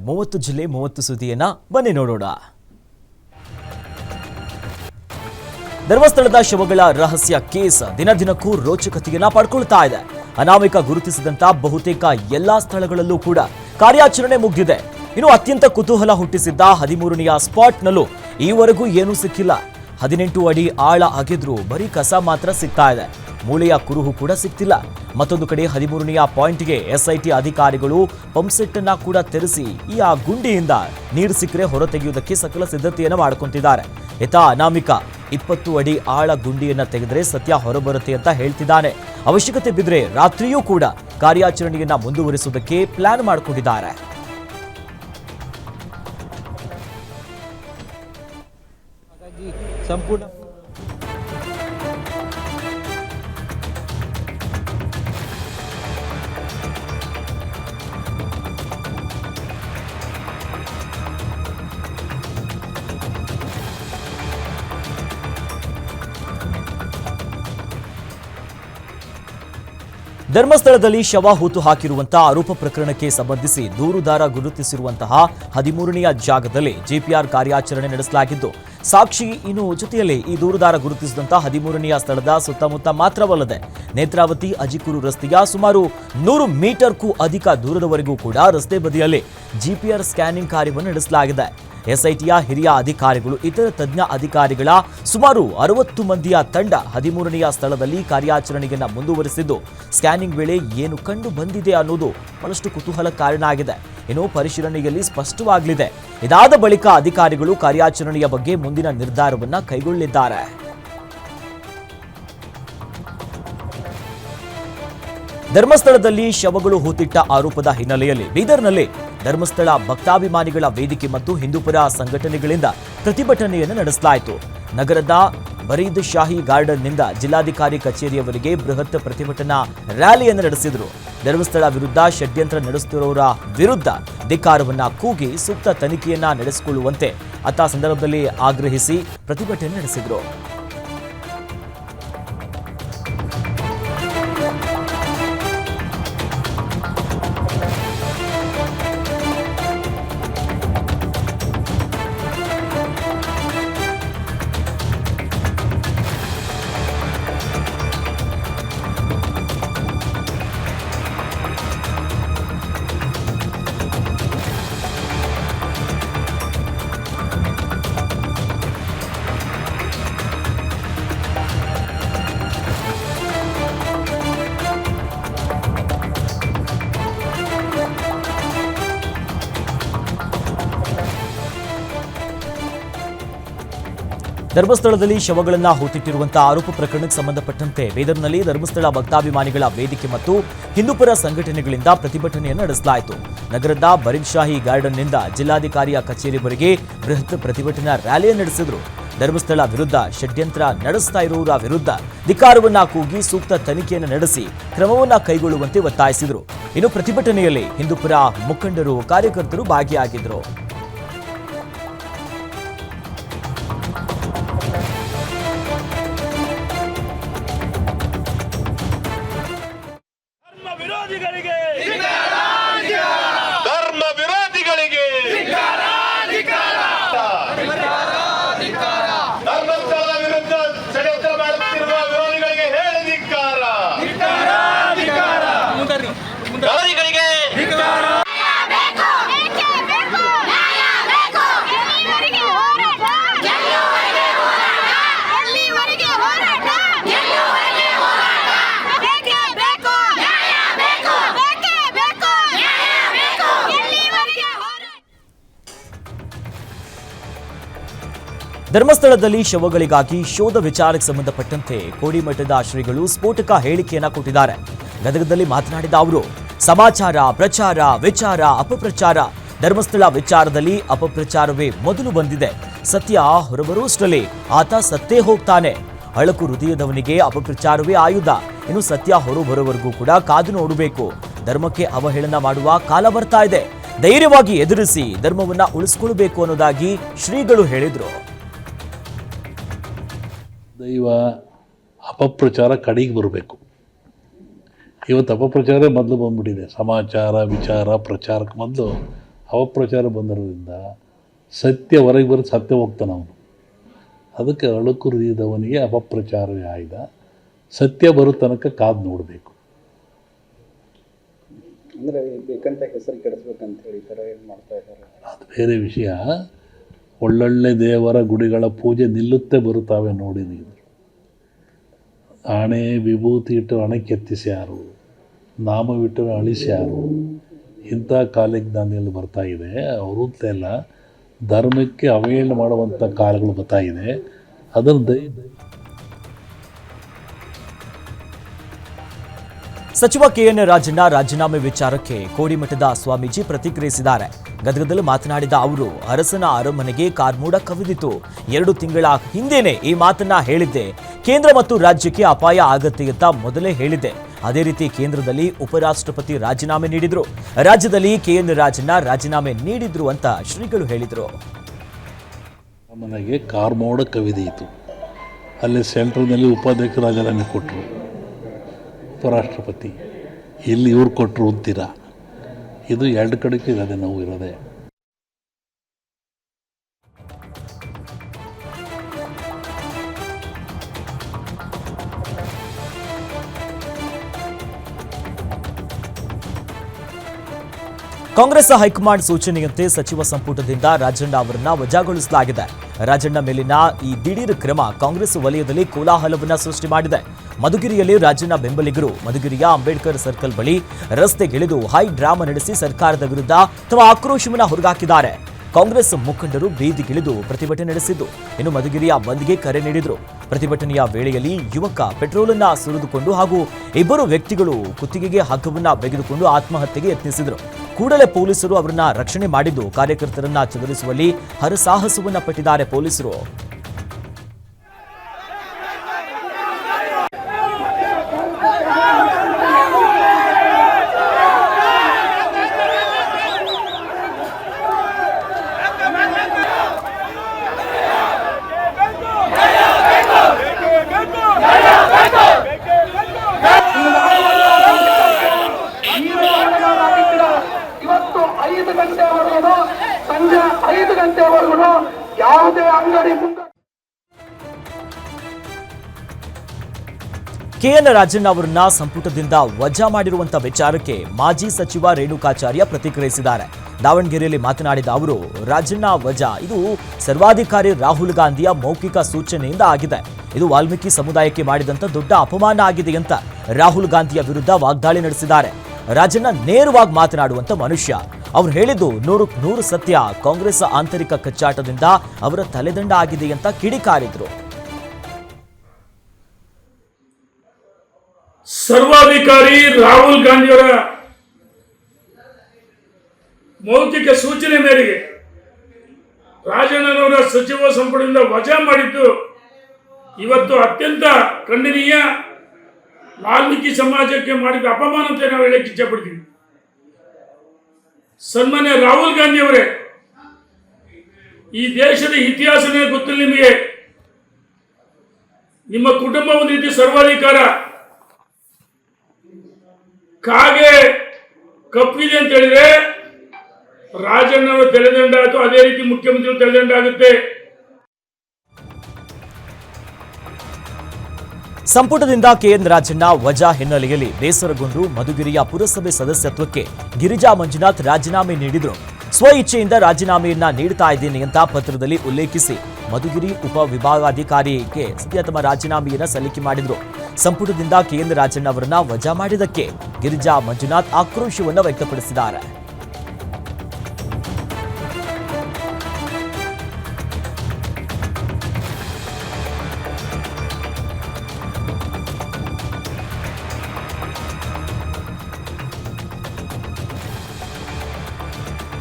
ಮೂವತ್ತು ಜಿಲ್ಲೆ, ಮೂವತ್ತು ಸುದ್ದಿಯನ್ನ ಬನ್ನಿ ನೋಡೋಣ. ಧರ್ಮಸ್ಥಳದ ಶವಗಳ ರಹಸ್ಯ ಕೇಸ್ ದಿನ ದಿನಕ್ಕೂ ರೋಚಕತೆಯನ್ನ ಪಡ್ಕೊಳ್ತಾ ಇದೆ. ಅನಾಮಿಕ ಗುರುತಿಸಿದಂತ ಬಹುತೇಕ ಎಲ್ಲಾ ಸ್ಥಳಗಳಲ್ಲೂ ಕೂಡ ಕಾರ್ಯಾಚರಣೆ ಮುಗ್ದಿದೆ. ಇನ್ನು ಅತ್ಯಂತ ಕುತೂಹಲ ಹುಟ್ಟಿಸಿದ್ದ ಹದಿಮೂರನೆಯ ಸ್ಪಾಟ್ನಲ್ಲೂ ಈವರೆಗೂ ಏನೂ ಸಿಕ್ಕಿಲ್ಲ. ಹದಿನೆಂಟು ಅಡಿ ಆಳ ಅಗೆದ್ರೂ ಬರೀ ಕಸ ಮಾತ್ರ ಸಿಗ್ತಾ ಇದೆ. ಮೂಳೆಯ ಕುರುಹು ಕೂಡ ಸಿಗ್ತಿಲ್ಲ ಮತ್ತೊಂದು ಕಡೆ ಹದಿಮೂರನೆಯ ಪಾಯಿಂಟ್ಗೆ ಎಸ್ಐಟಿ ಅಧಿಕಾರಿಗಳು ಪಂಪ್ಸೆಟ್ ಅನ್ನ ಕೂಡ ತೆರೆಸಿ ಈ ಆ ಗುಂಡಿಯಿಂದ ನೀರು ಸಿಕ್ಕರೆ ಹೊರತೆಗೆಯುವುದಕ್ಕೆ ಸಕಲ ಸಿದ್ಧತೆಯನ್ನು ಮಾಡ್ಕೊಂತಿದ್ದಾರೆ. ಇತ ಅನಾಮಿಕ ಇಪ್ಪತ್ತು ಅಡಿ ಆಳ ಗುಂಡಿಯನ್ನ ತೆಗೆದರೆ ಸತ್ಯ ಹೊರಬರುತ್ತೆ ಅಂತ ಹೇಳ್ತಿದ್ದಾನೆ. ಅವಶ್ಯಕತೆ ಬಿದ್ರೆ ರಾತ್ರಿಯೂ ಕೂಡ ಕಾರ್ಯಾಚರಣೆಯನ್ನ ಮುಂದುವರಿಸುವುದಕ್ಕೆ ಪ್ಲಾನ್ ಮಾಡಿಕೊಂಡಿದ್ದಾರೆ. ಸಂಪೂರ್ಣ ಧರ್ಮಸ್ಥಳದಲ್ಲಿ ಶವ ಹೂತು ಹಾಕಿರುವಂತಹ ಆರೋಪ ಪ್ರಕರಣಕ್ಕೆ ಸಂಬಂಧಿಸಿ ದೂರುದಾರ ಗುರುತಿಸಿರುವಂತಹ ಹದಿಮೂರನೆಯ ಜಾಗದಲ್ಲಿ ಜಿಪಿಆರ್ ಕಾರ್ಯಾಚರಣೆ ನಡೆಸಲಾಗಿದ್ದು, ಸಾಕ್ಷಿ ಇನ್ನು ಜೊತೆಯಲ್ಲಿ ಈ ದೂರುದಾರ ಗುರುತಿಸಿದಂತಹ ಹದಿಮೂರನೆಯ ಸ್ಥಳದ ಸುತ್ತಮುತ್ತ ಮಾತ್ರವಲ್ಲದೆ ನೇತ್ರಾವತಿ ಅಜಿಕೂರು ರಸ್ತೆಯ ಸುಮಾರು ನೂರು ಮೀಟರ್ಗೂ ಅಧಿಕ ದೂರದವರೆಗೂ ಕೂಡ ರಸ್ತೆ ಬದಿಯಲ್ಲಿ ಜಿಪಿಆರ್ ಸ್ಕ್ಯಾನಿಂಗ್ ಕಾರ್ಯವನ್ನು ನಡೆಸಲಾಗಿದೆ. ಎಸ್ಐಟಿಯ ಹಿರಿಯ ಅಧಿಕಾರಿಗಳು, ಇತರ ತಜ್ಞ ಅಧಿಕಾರಿಗಳ ಸುಮಾರು ಅರವತ್ತು ಮಂದಿಯ ತಂಡ ಹದಿಮೂರನೆಯ ಸ್ಥಳದಲ್ಲಿ ಕಾರ್ಯಾಚರಣೆಯನ್ನ ಮುಂದುವರಿಸಿದ್ದು, ಸ್ಕ್ಯಾನಿಂಗ್ ವೇಳೆ ಏನು ಕಂಡು ಬಂದಿದೆ ಅನ್ನೋದು ಬಹಳಷ್ಟು ಕುತೂಹಲ ಕಾರಣ ಆಗಿದೆ ಇನ್ನು ಪರಿಶೀಲನೆಯಲ್ಲಿ ಸ್ಪಷ್ಟವಾಗಲಿದೆ. ಇದಾದ ಬಳಿಕ ಅಧಿಕಾರಿಗಳು ಕಾರ್ಯಾಚರಣೆಯ ಬಗ್ಗೆ ಮುಂದಿನ ನಿರ್ಧಾರವನ್ನ ಕೈಗೊಳ್ಳಲಿದ್ದಾರೆ. ಧರ್ಮಸ್ಥಳದಲ್ಲಿ ಶವಗಳು ಹೂತಿಟ್ಟ ಆರೋಪದ ಹಿನ್ನೆಲೆಯಲ್ಲಿ ಬೀದರ್ನಲ್ಲಿ ಧರ್ಮಸ್ಥಳ ಭಕ್ತಾಭಿಮಾನಿಗಳ ವೇದಿಕೆ ಮತ್ತು ಹಿಂದೂಪುರ ಸಂಘಟನೆಗಳಿಂದ ಪ್ರತಿಭಟನೆಯನ್ನು ನಡೆಸಲಾಯಿತು. ನಗರದ ಬರೀದ್ ಶಾಹಿ ಗಾರ್ಡನ್ನಿಂದ ಜಿಲ್ಲಾಧಿಕಾರಿ ಕಚೇರಿಯವರೆಗೆ ಬೃಹತ್ ಪ್ರತಿಭಟನಾ ರ್ಯಾಲಿಯನ್ನು ನಡೆಸಿದರು. ಧರ್ಮಸ್ಥಳ ವಿರುದ್ಧ ಷಡ್ಯಂತ್ರ ನಡೆಸುತ್ತಿರುವವರ ವಿರುದ್ಧ ಧಿಕ್ಕಾರವನ್ನು ಕೂಗಿ ಸೂಕ್ತ ತನಿಖೆಯನ್ನ ನಡೆಸಿಕೊಳ್ಳುವಂತೆ ಅತ್ತ ಸಂದರ್ಭದಲ್ಲಿ ಆಗ್ರಹಿಸಿ ಪ್ರತಿಭಟನೆ ನಡೆಸಿದರು. ಧರ್ಮಸ್ಥಳದಲ್ಲಿ ಶವಗಳನ್ನು ಹೂತಿಟ್ಟಿರುವಂತಹ ಆರೋಪ ಪ್ರಕರಣಕ್ಕೆ ಸಂಬಂಧಪಟ್ಟಂತೆ ಬೀದರ್ನಲ್ಲಿ ಧರ್ಮಸ್ಥಳ ಭಕ್ತಾಭಿಮಾನಿಗಳ ವೇದಿಕೆ ಮತ್ತು ಹಿಂದೂಪರ ಸಂಘಟನೆಗಳಿಂದ ಪ್ರತಿಭಟನೆಯನ್ನು ನಡೆಸಲಾಯಿತು. ನಗರದ ಬರೀದ್ ಶಾಹಿ ಗಾರ್ಡನ್ನಿಂದ ಜಿಲ್ಲಾಧಿಕಾರಿಯ ಕಚೇರಿವರೆಗೆ ಬೃಹತ್ ಪ್ರತಿಭಟನಾ ರ್ಯಾಲಿಯನ್ನು ನಡೆಸಿದರು. ಧರ್ಮಸ್ಥಳ ವಿರುದ್ಧ ಷಡ್ಯಂತ್ರ ನಡೆಸ್ತಾ ಇರುವವರ ವಿರುದ್ಧ ಧಿಕ್ಕಾರವನ್ನ ಕೂಗಿ ಸೂಕ್ತ ತನಿಖೆಯನ್ನು ನಡೆಸಿ ಕ್ರಮವನ್ನ ಕೈಗೊಳ್ಳುವಂತೆ ಒತ್ತಾಯಿಸಿದರು. ಇನ್ನು ಪ್ರತಿಭಟನೆಯಲ್ಲಿ ಹಿಂದೂಪುರ ಮುಖಂಡರು, ಕಾರ್ಯಕರ್ತರು ಭಾಗಿಯಾಗಿದ್ದರು ಧರ್ಮಸ್ಥಳದಲ್ಲಿ ಶವಗಳಿಗಾಗಿ ಶೋಧ ವಿಚಾರಕ್ಕೆ ಸಂಬಂಧಪಟ್ಟಂತೆ ಕೋಡಿಮಠದ ಶ್ರೀಗಳು ಸ್ಫೋಟಕ ಹೇಳಿಕೆಯನ್ನ ಕೊಟ್ಟಿದ್ದಾರೆ. ಗದಗದಲ್ಲಿ ಮಾತನಾಡಿದ ಅವರು, ಸಮಾಚಾರ, ಪ್ರಚಾರ, ವಿಚಾರ, ಅಪಪ್ರಚಾರ, ಧರ್ಮಸ್ಥಳ ವಿಚಾರದಲ್ಲಿ ಅಪಪ್ರಚಾರವೇ ಮೊದಲು ಬಂದಿದೆ. ಸತ್ಯ ಹೊರಬರುವಷ್ಟರಲ್ಲಿ ಆತ ಸತ್ತೇ ಹೋಗ್ತಾನೆ. ಅಳಕು ಹೃದಯದವನಿಗೆ ಅಪಪ್ರಚಾರವೇ ಆಯುಧ. ಇನ್ನು ಸತ್ಯ ಹೊರಬರುವವರೆಗೂ ಕೂಡ ಕಾದು ನೋಡಬೇಕು. ಧರ್ಮಕ್ಕೆ ಅವಹೇಳನ ಮಾಡುವ ಕಾಲ ಬರ್ತಾ ಇದೆ. ಧೈರ್ಯವಾಗಿ ಎದುರಿಸಿ ಧರ್ಮವನ್ನ ಉಳಿಸ್ಕೊಳ್ಬೇಕು ಅನ್ನೋದಾಗಿ ಶ್ರೀಗಳು ಹೇಳಿದ್ರು. ದೈವ ಅಪಪ್ರಚಾರ ಕಡೆಗೆ ಬರಬೇಕು. ಇವತ್ತು ಅಪಪ್ರಚಾರ ಮೊದಲು ಬಂದ್ಬಿಟ್ಟಿದೆ. ಸಮಾಚಾರ ವಿಚಾರ ಪ್ರಚಾರಕ್ಕೆ ಮೊದಲು ಅಪಪ್ರಚಾರ ಬಂದಿರೋದ್ರಿಂದ ಸತ್ಯ ಹೊರಗೆ ಬರೋದು ಸತ್ಯ ಹೋಗ್ತಾನೆ ಅವನು. ಅದಕ್ಕೆ ಅಳುಕುರಿದವನಿಗೆ ಅಪಪ್ರಚಾರವೇ ಆಯ್ದ. ಸತ್ಯ ಬರೋ ತನಕ ಕಾದು ನೋಡಬೇಕು. ಅಂದರೆ ಬೇಕಂತ ಹೆಸರು ಕೆಡಿಸ್ಬೇಕಂತ ಹೇಳಿ ಈ ಥರ ಏನು ಮಾಡ್ತಾ ಇದ್ದಾರೆ? ಅದು ಬೇರೆ ವಿಷಯ. ಒಳ್ಳೊಳ್ಳೆ ದೇವರ ಗುಡಿಗಳ ಪೂಜೆ ನಿಲ್ಲುತ್ತೆ ಬರುತ್ತಾವೆ ನೋಡಿ ನೀವು. ಆಣೆ ವಿಭೂತಿ ಇಟ್ಟು ಹಣೆ ಕೆತ್ತಿಸ್ಯಾರು ನಾಮವಿಟ್ಟು ಅಳಿಸ್ಯಾರು. ಇಂಥ ಕಾಲಕ್ಕೆ ದಾನಿಯಲ್ಲಿ ಬರ್ತಾ ಇದೆ. ಅವರು ಧರ್ಮಕ್ಕೆ ಅವಹೇಳನ ಮಾಡುವಂಥ ಕಾಲಗಳು ಬರ್ತಾ ಇದೆ. ಅದನ್ನು ದಯ ಸಚಿವ ಕೆಎನ್ ರಾಜಣ್ಣ ರಾಜೀನಾಮೆ ವಿಚಾರಕ್ಕೆ ಕೋಡಿಮಠದ ಸ್ವಾಮೀಜಿ ಪ್ರತಿಕ್ರಿಯಿಸಿದ್ದಾರೆ. ಗದಗದಲ್ಲಿ ಮಾತನಾಡಿದ ಅವರು, ಅರಸನ ಅರಮನೆಗೆ ಕಾರ್ಮೋಡ ಕವಿದಿತು. ಎರಡು ತಿಂಗಳ ಹಿಂದೆನೆ ಈ ಮಾತನ್ನ ಹೇಳಿದ್ದೆ. ಕೇಂದ್ರ ಮತ್ತು ರಾಜ್ಯಕ್ಕೆ ಅಪಾಯ ಆಗತ್ತೆ ಅಂತ ಮೊದಲೇ ಹೇಳಿದ್ದೆ. ಅದೇ ರೀತಿ ಕೇಂದ್ರದಲ್ಲಿ ಉಪರಾಷ್ಟ್ರಪತಿ ರಾಜೀನಾಮೆ ನೀಡಿದ್ರು. ರಾಜ್ಯದಲ್ಲಿ ಕೆಎನ್ ರಾಜಣ್ಣ ರಾಜೀನಾಮೆ ನೀಡಿದ್ರು ಅಂತ ಶ್ರೀಗಳು ಹೇಳಿದರು. ಕಾರ್ಮೋಡ ಕವಿದೆಯಿತು. ಅಲ್ಲಿ ಸೆಂಟ್ರಲ್ನಲ್ಲಿ ಉಪಾಧ್ಯಕ್ಷ ರಾಜೀನಾಮೆ ಕೊಟ್ಟರು. ಉಪರಾಷ್ಟ್ರಪತಿ. ಇಲ್ಲಿ ಇವ್ರು ಕೊಟ್ಟರು ಅಂತೀರ? ಇದು ಎರಡು ಕಡೆಗೆ ಇರೋದೆ ನಾವು ಇರೋದೆ. ಕಾಂಗ್ರೆಸ್ ಹೈಕಮಾಂಡ್ ಸೂಚನೆಯಂತೆ ಸಚಿವ ಸಂಪುಟದಿಂದ ರಾಜಣ್ಣ ಅವರನ್ನ ವಜಾಗೊಳಿಸಲಾಗಿದೆ. ರಾಜಣ್ಣ ಮೇಲಿನ ಈ ದಿಢೀರ್ ಕ್ರಮ ಕಾಂಗ್ರೆಸ್ ವಲಯದಲ್ಲಿ ಕೋಲಾಹಲವನ್ನ ಸೃಷ್ಟಿ ಮಾಡಿದೆ. ಮಧುಗಿರಿಯಲ್ಲಿ ರಾಜಣ್ಣ ಬೆಂಬಲಿಗರು, ಮಧುಗಿರಿಯ ಅಂಬೇಡ್ಕರ್ ಸರ್ಕಲ್ ಬಳಿ ರಸ್ತೆಗಿಳಿದು ಹೈ ಡ್ರಾಮಾ ನಡೆಸಿ ಸರ್ಕಾರದ ವಿರುದ್ಧ ತಮ್ಮ ಆಕ್ರೋಶವನ್ನ ಹೊರಗಾಕಿದ್ದಾರೆ. ಕಾಂಗ್ರೆಸ್ ಮುಖಂಡರು ಬೀದಿಗಿಳಿದು ಪ್ರತಿಭಟನೆ ನಡೆಸಿದ್ದು, ಇನ್ನು ಮಧುಗಿರಿಯ ಬಂದ್ಗೆ ಕರೆ ನೀಡಿದ್ರು. ಪ್ರತಿಭಟನೆಯ ವೇಳೆಯಲ್ಲಿ ಯುವಕ ಪೆಟ್ರೋಲ್ ಅನ್ನ ಸುರಿದುಕೊಂಡು ಹಾಗೂ ಇಬ್ಬರು ವ್ಯಕ್ತಿಗಳು ಕುತ್ತಿಗೆಗೆ ಹಗ್ಗವನ್ನ ಬೆಗೆದುಕೊಂಡು ಆತ್ಮಹತ್ಯೆಗೆ ಯತ್ನಿಸಿದರು. ಕೂಡಲೇ ಪೊಲೀಸರು ಅವರನ್ನ ರಕ್ಷಣೆ ಮಾಡಿದ್ದು ಕಾರ್ಯಕರ್ತರನ್ನ ಚದುರಿಸುವಲ್ಲಿ ಹರಸಾಹಸವನ್ನ ಪಟ್ಟಿದ್ದಾರೆ ಪೊಲೀಸರು. ಕೆಎನ್ ರಾಜಣ್ಣ ಅವರನ್ನ ಸಂಪುಟದಿಂದ ವಜಾ ಮಾಡಿರುವಂತಹ ವಿಚಾರಕ್ಕೆ ಮಾಜಿ ಸಚಿವ ರೇಣುಕಾಚಾರ್ಯ ಪ್ರತಿಕ್ರಿಯಿಸಿದ್ದಾರೆ. ದಾವಣಗೆರೆಯಲ್ಲಿ ಮಾತನಾಡಿದ ಅವರು ರಾಜಣ್ಣ ವಜಾ ಇದು ಸರ್ವಾಧಿಕಾರಿ ರಾಹುಲ್ ಗಾಂಧಿಯ ಮೌಖಿಕ ಸೂಚನೆಯಿಂದ ಆಗಿದೆ. ಇದು ವಾಲ್ಮೀಕಿ ಸಮುದಾಯಕ್ಕೆ ಮಾಡಿದಂತ ದೊಡ್ಡ ಅಪಮಾನ ಆಗಿದೆ ಅಂತ ರಾಹುಲ್ ಗಾಂಧಿಯ ವಿರುದ್ಧ ವಾಗ್ದಾಳಿ ನಡೆಸಿದ್ದಾರೆ. ರಾಜಣ್ಣ ನೇರವಾಗಿ ಮಾತನಾಡುವಂತ ಮನುಷ್ಯ, ಅವರು ಹೇಳಿದ್ದು ನೂರು ನೂರು ಸತ್ಯ ಕಾಂಗ್ರೆಸ್ ಆಂತರಿಕ ಕಚ್ಚಾಟದಿಂದ ಅವರ ತಲೆದಂಡ ಆಗಿದೆ ಅಂತ ಕಿಡಿಕಾರಿದ್ರು. ಸರ್ವಾಧಿಕಾರಿ ರಾಹುಲ್ ಗಾಂಧಿಯವರ ಮೌಖಿಕ ಸೂಚನೆ ಮೇರೆಗೆ ರಾಜಣ್ಣನವರ ಸಚಿವ ಸಂಪುಟದಿಂದ ವಜಾ ಮಾಡಿದ್ದು ಇವತ್ತು ಅತ್ಯಂತ ಖಂಡನೀಯ ವಾಲ್ಮೀಕಿ ಸಮಾಜಕ್ಕೆ ಮಾಡಿದ ಅಪಮಾನ ಅಂತ ನಾವು ಹೇಳಕ್ಕೆ ಇಚ್ಛಪಡ್ತೀವಿ. ಸನ್ಮಾನ್ಯ ರಾಹುಲ್ ಗಾಂಧಿ ಅವರೇ ಈ ದೇಶದ ಇತಿಹಾಸನೇ ಗೊತ್ತಿಲ್ಲ ನಿಮಗೆ. ನಿಮ್ಮ ಕುಟುಂಬ ಒಂದು ರೀತಿ ಸರ್ವಾಧಿಕಾರ ಕಾಗೆ ಕಪ್ಪಿದೆ ಅಂತ ಹೇಳಿದ್ರೆ ರಾಜಣ್ಣವರು ತಲೆದಂಡ ಅದೇ ರೀತಿ ಮುಖ್ಯಮಂತ್ರಿ ತಲೆದಂಡ ಆಗುತ್ತೆ. ಸಂಪುಟದಿಂದ ಕೆಎನ್ ರಾಜಣ್ಣ ವಜಾ ಹಿನ್ನೆಲೆಯಲ್ಲಿ ಬೇಸರಗೊಂಡು ಮಧುಗಿರಿಯ ಪುರಸಭೆ ಸದಸ್ಯತ್ವಕ್ಕೆ ಗಿರಿಜಾ ಮಂಜುನಾಥ್ ರಾಜೀನಾಮೆ ನೀಡಿದ್ರು. ಸ್ವ ಇಚ್ಛೆಯಿಂದ ರಾಜೀನಾಮೆಯನ್ನ ನೀಡ್ತಾ ಇದ್ದೀನಿ ಅಂತ ಪತ್ರದಲ್ಲಿ ಉಲ್ಲೇಖಿಸಿ ಮಧುಗಿರಿ ಉಪವಿಭಾಗಾಧಿಕಾರಿಗೆ ತಮ್ಮ ರಾಜೀನಾಮೆಯನ್ನ ಸಲ್ಲಿಕೆ ಮಾಡಿದ್ರು. ಸಂಪುಟದಿಂದ ಕೆಎನ್ ರಾಜಣ್ಣ ಅವರನ್ನ ವಜಾ ಮಾಡಿದ್ದಕ್ಕೆ ಗಿರಿಜಾ ಮಂಜುನಾಥ್ ಆಕ್ರೋಶವನ್ನು ವ್ಯಕ್ತಪಡಿಸಿದ್ದಾರೆ.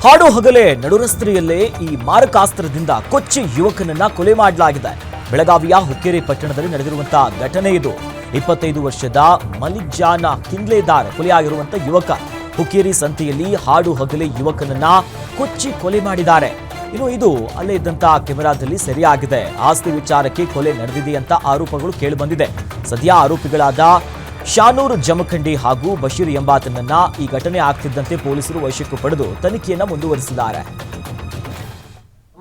ಹಾಡು ಹಗಲೇ ನಡುರಸ್ತೆಯಲ್ಲೇ ಈ ಮಾರಕಾಸ್ತ್ರದಿಂದ ಕೊಚ್ಚಿ ಯುವಕನನ್ನ ಕೊಲೆ ಮಾಡಲಾಗಿದೆ. ಬೆಳಗಾವಿಯ ಹುಕ್ಕೇರಿ ಪಟ್ಟಣದಲ್ಲಿ ನಡೆದಿರುವಂತಹ ಘಟನೆ ಇದು. ಇಪ್ಪತ್ತೈದು ವರ್ಷದ ಮಲಿಜಾನ ಕಿಂಗ್ಲೇದಾರ್ ಯುವಕ. ಹುಕ್ಕೇರಿ ಸಂತೆಯಲ್ಲಿ ಹಾಡು ಹಗಲಿ ಯುವಕನನ್ನ ಕೊಚ್ಚಿ ಕೊಲೆ ಮಾಡಿದ್ದಾರೆ. ಇನ್ನು ಇದು ಅಲ್ಲೇ ಇದ್ದಂತಹ ಕೆಮೆರಾದಲ್ಲಿ ಸೆರೆಯಾಗಿದೆ. ಆಸ್ತಿ ವಿಚಾರಕ್ಕೆ ಕೊಲೆ ನಡೆದಿದೆ ಅಂತ ಆರೋಪಗಳು ಕೇಳಿಬಂದಿದೆ. ಸದ್ಯ ಆರೋಪಿಗಳಾದ ಶಾನೂರು ಜಮಖಂಡಿ ಹಾಗೂ ಬಶೀರ್ ಎಂಬಾತನನ್ನ ಈ ಘಟನೆ ಆಗ್ತಿದ್ದಂತೆ ಪೊಲೀಸರು ವಶಕ್ಕೆ ಪಡೆದು ತನಿಖೆಯನ್ನ ಮುಂದುವರಿಸಿದ್ದಾರೆ.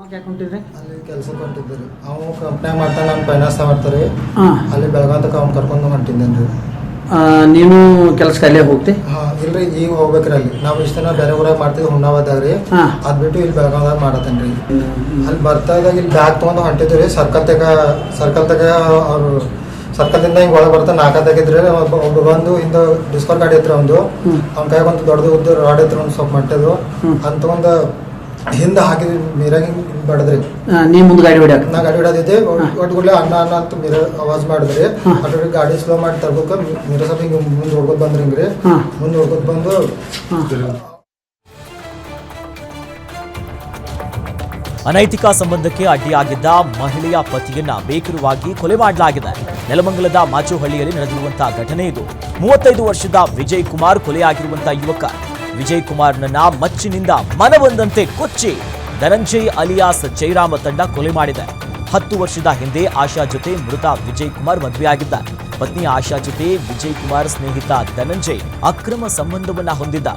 ಅಲ್ಲಿ ಕೆಲ್ಸಕ್ಕೆ ಹೊಂಟಿದ್ದೆ ರೀ ಅವು ಕಂಪ್ನ್ಯಾಗ ಮಾಡ್ತಾನೆ ನಾನು ಫೈನಾನ್ಸ್ ಮಾಡ್ತಾರೆ ಅಲ್ಲಿ ಬೆಳಗಾವ್ ಅವ್ನು ಕರ್ಕೊಂಡು ಹೊಂಟಿದ್ದೇನೆ ರೀ. ನೀನು ಕೆಲಸ ಅಲ್ಲೇ ಹೋಗ್ತಿ? ಹಾಂ ಇಲ್ರಿ ಈಗ ಹೋಗ್ಬೇಕ್ರಿ ಅಲ್ಲಿ. ನಾವು ಇಷ್ಟ ದಿನ ಬೇರೆ ಊರಾಗ ಮಾಡ್ತಿದ್ವಿ ಹುಣ್ಣಾವದಾಗ ರೀ. ಹಾ. ಅದ್ ಬಿಟ್ಟು ಇಲ್ಲಿ ಬೆಳಗಾವ್ದಾಗ ಮಾಡತ್ತೇನೆ ರೀ. ಅಲ್ಲಿ ಬರ್ತಾ ಇದ್ದಾಗ ಇಲ್ಲಿ ಬ್ಯಾಗ್ ತೊಗೊಂಡು ಹೊಂಟಿದ್ವಿ ರೀ. ಸರ್ಕಲ್ ತಗ ಸರ್ಕಲ್ ತಗ ಅವರು ಸರ್ಕಲ್ದಿಂದ ಹಿಂಗೆ ಒಳಗ್ ಬರ್ತಾ ನಾಕ ಒಬ್ಬ ಒಬ್ಬ ಬಂದು ಹಿಂದ ಡಿಸ್ಕೌಂಟ್ ಗಾಡಿ ಐತ್ರಿ ಒಂದು ಅವ್ನ ಕೈಗೊಂದು ದೊಡ್ಡದು ಉದ್ದ ರಾಡ್ ಐತ್ರಿ ಒಂದು ಸ್ವಲ್ಪ ಮಟ್ಟದು ಅಂತ ಒಂದು ಹಿಂದೆ ಹಾಕಿದ್ವಿ ನೀರಾಗ ಹಿಂಗೆ ಬಡದ್ರಿ. ನೀ ಮುಂದೆ ಗಾಡಿ ಹೊಡ್ಯಾಕ. ನಾ ಗಾಡಿ ಹೊಡೋದಿದ್ದೆ ಒಟ್ಟು ಅಣ್ಣ ಅಣ್ಣ ಅಂತ ಮೀರ ಆವಾಜ್ ಮಾಡಿದ್ರಿ. ಅದ್ರ ಗಾಡಿ ಸ್ಲೋ ಮಾಡಿ ತರ್ಬೇಕು. ಮೀರ ಸ್ವಲ್ಪ ಹಿಂಗೆ ಮುಂದೆ ಹೊಡ್ಕೊತ್ ಬಂದ್ರಿ ಹಿಂಗ್ರಿ. ಮುಂದೆ ಹೊಡ್ಕೊತ್ ಬಂದು ಅನೈತಿಕ ಸಂಬಂಧಕ್ಕೆ ಅಡ್ಡಿಯಾಗಿದ್ದ ಮಹಿಳೆಯ ಪತಿಯನ್ನ ಬೇಕರವಾಗಿ ಕೊಲೆ ಮಾಡಲಾಗಿದೆ. ನೆಲಮಂಗಲದ ಮಾಚುಹಳ್ಳಿಯಲ್ಲಿ ನಡೆದಿರುವಂತಹ ಘಟನೆ ಇದು. ಮೂವತ್ತೈದು ವರ್ಷದ ವಿಜಯ್ ಕುಮಾರ್ ಕೊಲೆಯಾಗಿರುವಂತಹ ಯುವಕ. ವಿಜಯ್ ಕುಮಾರ್ನನ್ನ ಮಚ್ಚಿನಿಂದ ಮನಬಂದಂತೆ ಕೊಚ್ಚಿ. ಧನಂಜಯ್ ಅಲಿಯಾಸ್ ಜೈರಾಮ ತಂಡ ಕೊಲೆ ಮಾಡಿದೆ. ಹತ್ತು ವರ್ಷದ ಹಿಂದೆ ಆಶಾ ಜೊತೆ ಮೃತ ವಿಜಯ್ ಕುಮಾರ್ ಮದುವೆಯಾಗಿದ್ದ ಪತ್ನಿ ಆಶಾ ಜೊತೆ ವಿಜಯ್ ಕುಮಾರ್ ಸ್ನೇಹಿತ ಧನಂಜಯ್ ಅಕ್ರಮ ಸಂಬಂಧವನ್ನ ಹೊಂದಿದ್ದ.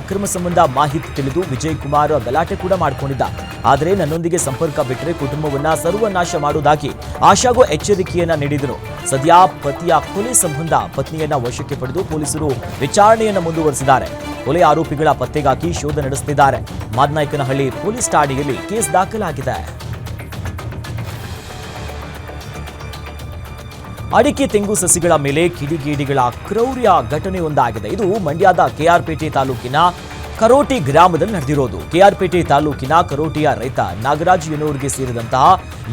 ಅಕ್ರಮ ಸಂಬಂಧ ಮಾಹಿತಿ ತಿಳಿದು ವಿಜಯ್ ಕುಮಾರ್ ಗಲಾಟೆ ಕೂಡ ಮಾಡಿಕೊಂಡಿದ್ದ. ಆದರೆ ನನ್ನೊಂದಿಗೆ ಸಂಪರ್ಕ ಬಿಟ್ಟರೆ ಕುಟುಂಬವನ್ನ ಸರ್ವನಾಶ ಮಾಡುವುದಾಗಿ ಆಶಾಗೂ ಎಚ್ಚರಿಕೆಯನ್ನ ನೀಡಿದರು. ಸದ್ಯ ಪತಿಯ ಕೊಲೆ ಸಂಬಂಧ ಪತ್ನಿಯನ್ನ ವಶಕ್ಕೆ ಪಡೆದು ಪೊಲೀಸರು ವಿಚಾರಣೆಯನ್ನ ಮುಂದುವರೆಸಿದ್ದಾರೆ. ಕೊಲೆ ಆರೋಪಿಗಳ ಪತ್ತೆಗಾಗಿ ಶೋಧ ನಡೆಸುತ್ತಿದ್ದಾರೆ ಮಾದನಾಯಕನಹಳ್ಳಿ ಪೊಲೀಸ್ ಠಾಣೆಯಲ್ಲಿ ಕೇಸ್ ದಾಖಲಾಗಿದೆ. ಅಡಿಕೆ ತೆಂಗು ಸಸಿಗಳ ಮೇಲೆ ಕಿಡಿಗೇಡಿಗಳ ಕ್ರೌರ್ಯ ಘಟನೆ ಒಂದಾಗಿದೆ ಇದು ಮಂಡ್ಯದ ಕೆಆರ್ಪೇಟೆ ತಾಲೂಕಿನ ಕರೋಟಿ ಗ್ರಾಮದಲ್ಲಿ ನಡೆದಿರೋದು. ಕೆಆರ್ಪೇಟೆ ತಾಲೂಕಿನ ಕರೋಟಿಯ ರೈತ ನಾಗರಾಜ್ ಎನ್ನುವರಿಗೆ ಸೇರಿದಂತಹ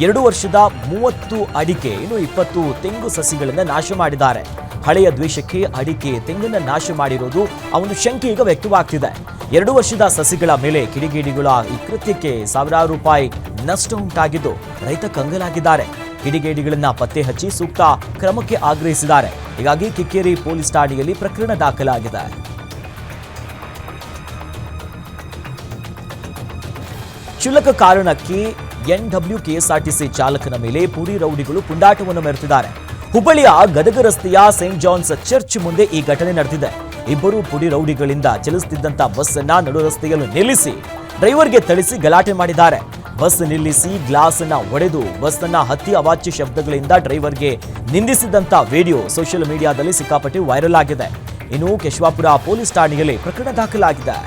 ಎರಡು ವರ್ಷದ ಮೂವತ್ತು ಅಡಿಕೆ, ಇನ್ನು ಇಪ್ಪತ್ತು ತೆಂಗು ಸಸಿಗಳನ್ನು ನಾಶ ಮಾಡಿದ್ದಾರೆ. ಹಳೆಯ ದ್ವೇಷಕ್ಕೆ ಅಡಿಕೆ ತೆಂಗನ್ನು ನಾಶ ಮಾಡಿರೋದು ಅವನು ಶಂಕೆ ಈಗ ವ್ಯಕ್ತವಾಗ್ತಿದೆ. ಎರಡು ವರ್ಷದ ಸಸಿಗಳ ಮೇಲೆ ಕಿಡಿಗೇಡಿಗಳ ಈ ಕೃತ್ಯಕ್ಕೆ ಸಾವಿರಾರು ರೂಪಾಯಿ ನಷ್ಟ ಉಂಟಾಗಿದ್ದು ರೈತ ಕಂಗಲಾಗಿದ್ದಾರೆ. ಕಿಡಿಗೇಡಿಗಳನ್ನ ಪತ್ತೆ ಹಚ್ಚಿ ಸೂಕ್ತ ಕ್ರಮಕ್ಕೆ ಆಗ್ರಹಿಸಿದ್ದಾರೆ. ಹೀಗಾಗಿ ಕಿಕ್ಕೇರಿ ಪೊಲೀಸ್ ಠಾಣೆಯಲ್ಲಿ ಪ್ರಕರಣ ದಾಖಲಾಗಿದೆ. ಕ್ಷುಲ್ಲಕ ಕಾರಣಕ್ಕೆ ಎನ್ಡಬ್ಲ್ಯೂ ಕೆಎಸ್ಆರ್ಟಿಸಿ ಚಾಲಕನ ಮೇಲೆ ಪುಡಿ ರೌಡಿಗಳು ಪುಂಡಾಟವನ್ನು ಮೆರೆತಿದ್ದಾರೆ ಹುಬ್ಬಳ್ಳಿಯ ಗದಗ ರಸ್ತೆಯ ಸೇಂಟ್ ಜಾನ್ಸ್ ಚರ್ಚ್ ಮುಂದೆ ಈ ಘಟನೆ ನಡೆದಿದೆ. ಇಬ್ಬರು ಪುಡಿ ರೌಡಿಗಳಿಂದ ಚಲಿಸುತ್ತಿದ್ದಂತಹ ಬಸ್ ಅನ್ನ ನಡು ರಸ್ತೆಯಲ್ಲಿ ನಿಲ್ಲಿಸಿ ಡ್ರೈವರ್ಗೆ ಥಳಿಸಿ ಗಲಾಟೆ ಮಾಡಿದ್ದಾರೆ. ಬಸ್ ನಿಲ್ಲಿಸಿ ಗ್ಲಾಸ್ ಅನ್ನ ಒಡೆದು ಬಸ್ ಅನ್ನ ಹತ್ತಿ ಅವಾಚ್ಯ ಶಬ್ದಗಳಿಂದ ಡ್ರೈವರ್ಗೆ ನಿಂದಿಸಿದಂತ ವಿಡಿಯೋ ಸೋಷಿಯಲ್ ಮೀಡಿಯಾದಲ್ಲಿ ಸಿಕ್ಕಾಪಟ್ಟೆ ವೈರಲ್ ಆಗಿದೆ. ಇನ್ನು ಕೆಶವಾಪುರ ಪೊಲೀಸ್ ಠಾಣೆಯಲ್ಲಿ ಪ್ರಕರಣ ದಾಖಲಾಗಿದೆ.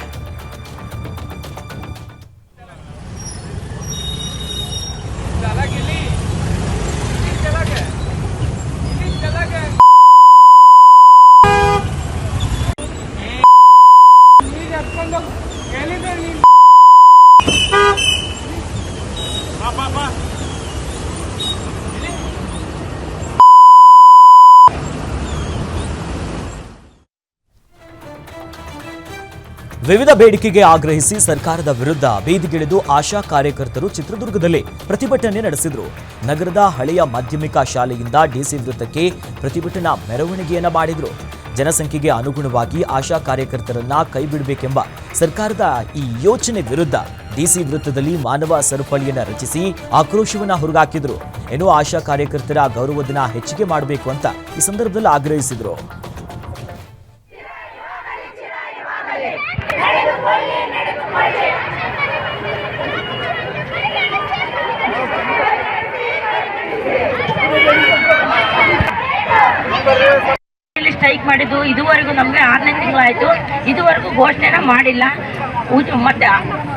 ವಿವಿಧ ಬೇಡಿಕೆಗೆ ಆಗ್ರಹಿಸಿ ಸರ್ಕಾರದ ವಿರುದ್ಧ ಬೀದಿಗಿಳಿದು ಆಶಾ ಕಾರ್ಯಕರ್ತರು ಚಿತ್ರದುರ್ಗದಲ್ಲಿ ಪ್ರತಿಭಟನೆ ನಡೆಸಿದರು. ನಗರದ ಹಳೆಯ ಮಾಧ್ಯಮಿಕ ಶಾಲೆಯಿಂದ ಡಿಸಿ ವೃತ್ತಕ್ಕೆ ಪ್ರತಿಭಟನಾ ಮೆರವಣಿಗೆಯನ್ನ ಮಾಡಿದ್ರು. ಜನಸಂಖ್ಯೆಗೆ ಅನುಗುಣವಾಗಿ ಆಶಾ ಕಾರ್ಯಕರ್ತರನ್ನ ಕೈಬಿಡಬೇಕೆಂಬ ಸರ್ಕಾರದ ಈ ಯೋಚನೆ ವಿರುದ್ಧ ಡಿಸಿ ವೃತ್ತದಲ್ಲಿ ಮಾನವ ಸರಪಳಿಯನ್ನು ರಚಿಸಿ ಆಕ್ರೋಶವನ್ನ ಹೊರಗಾಕಿದ್ರು. ಇನ್ನು ಆಶಾ ಕಾರ್ಯಕರ್ತರ ಗೌರವ ದಿನ ಹೆಚ್ಚಿಗೆ ಮಾಡಬೇಕು ಅಂತ ಈ ಸಂದರ್ಭದಲ್ಲಿ ಆಗ್ರಹಿಸಿದ್ರು. ಸ್ಟ್ರೈಕ್ ಮಾಡಿದ್ದು, ಇದುವರೆಗೂ ನಮಗೆ ಆರನೇ ತಿಂಗಳಾಯ್ತು. ಇದುವರೆಗೂ ಘೋಷಣೆನ ಮಾಡಿಲ್ಲ. ಮತ್ತೆ